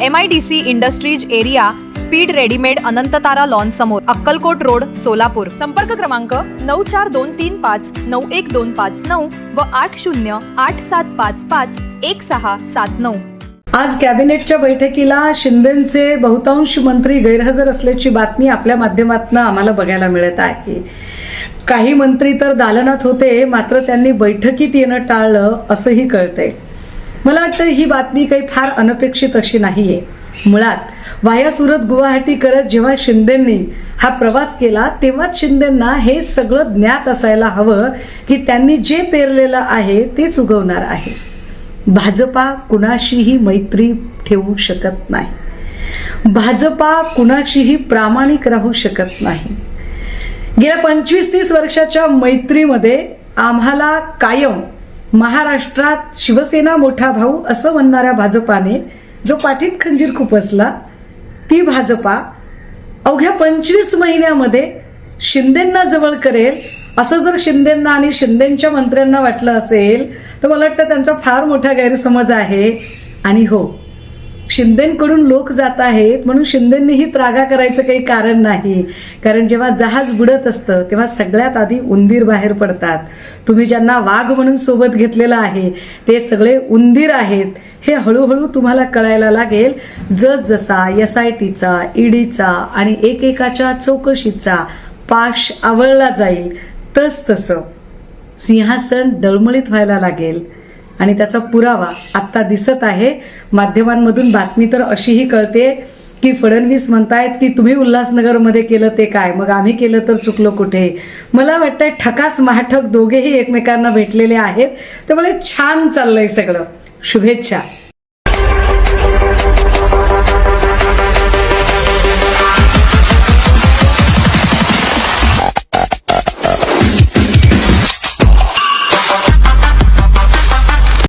M I D C industries area speed readymade Anantatara lawn समोर Akkalkot road Solapur. संपर्क क्रमांक नऊ चार दोन तीन पाच नऊ एक दोन पाच नऊ व आठ शून्य आठ सात पाच पाच एक सहा सात नऊ. आज कॅबिनेटच्या बैठकीला शिंदेचे बहुतांश मंत्री गैरहजर असल्याची बातमी आपल्या माध्यमातून आम्हाला बघायला मिळत आहे. काही मंत्री तर दालनात होते मात्र त्यांनी बैठकीत येणं टाळलं असंही कळतंय. मला वाटतं ही बातमी काही फार अनपेक्षित अशी नाहीये. मुळात वाया सुरत गुवाहाटी करत जेव्हा शिंदेंनी हा प्रवास केला तेव्हाच शिंदेंना हे सगळं ज्ञात असायला हवं की त्यांनी जे पेरलेलं आहे तेच उगवणार आहे. भाजपा कुणाशीही मैत्री ठेवू शकत नाही. भाजपा कुणाशीही प्रामाणिक राहू शकत नाही. गेल्या पंचवीस तीस वर्षाच्या मैत्रीमध्ये आम्हाला कायम महाराष्ट्रात शिवसेना मोठा भाऊ असं म्हणणाऱ्या भाजपाने जो पाठीत खंजीर खुपसला ती भाजपा अवघ्या पंचवीस महिन्यामध्ये शिंदेंना जवळ करेल. असं जर शिंदेंना आणि शिंदेंच्या मंत्र्यांना वाटलं असेल तर मला वाटतं त्यांचा फार मोठा गैरसमज आहे. आणि हो शिंदेकडून लोक जात आहेत म्हणून शिंदेंनीही त्रागा करायचं काही कारण नाही. कारण जेव्हा जहाज बुडत असतं तेव्हा सगळ्यात आधी उंदीर बाहेर पडतात. तुम्ही ज्यांना वाघ म्हणून सोबत घेतलेलं आहे ते सगळे उंदीर आहेत. हे हळूहळू तुम्हाला कळायला लागेल जसजसा एस आय टीचा ईडीचा आणि एकेकाच्या चौकशीचा पाश आवळला जाईल तस तसं सिंहासन दळमळीत व्हायला लागेल. आणि त्याचा पुरावा आत्ता दिसत आहे. माध्यमांमधून बातमी तर अशीही कळते की फडणवीस म्हणतायत की तुम्ही उल्हासनगरमध्ये केलं ते काय? मग आम्ही केलं तर चुकलो कुठे? मला वाटतंय ठकास महाठक दोघेही एकमेकांना भेटलेले आहेत. त्यामुळे छान चाललंय सगळं. शुभेच्छा.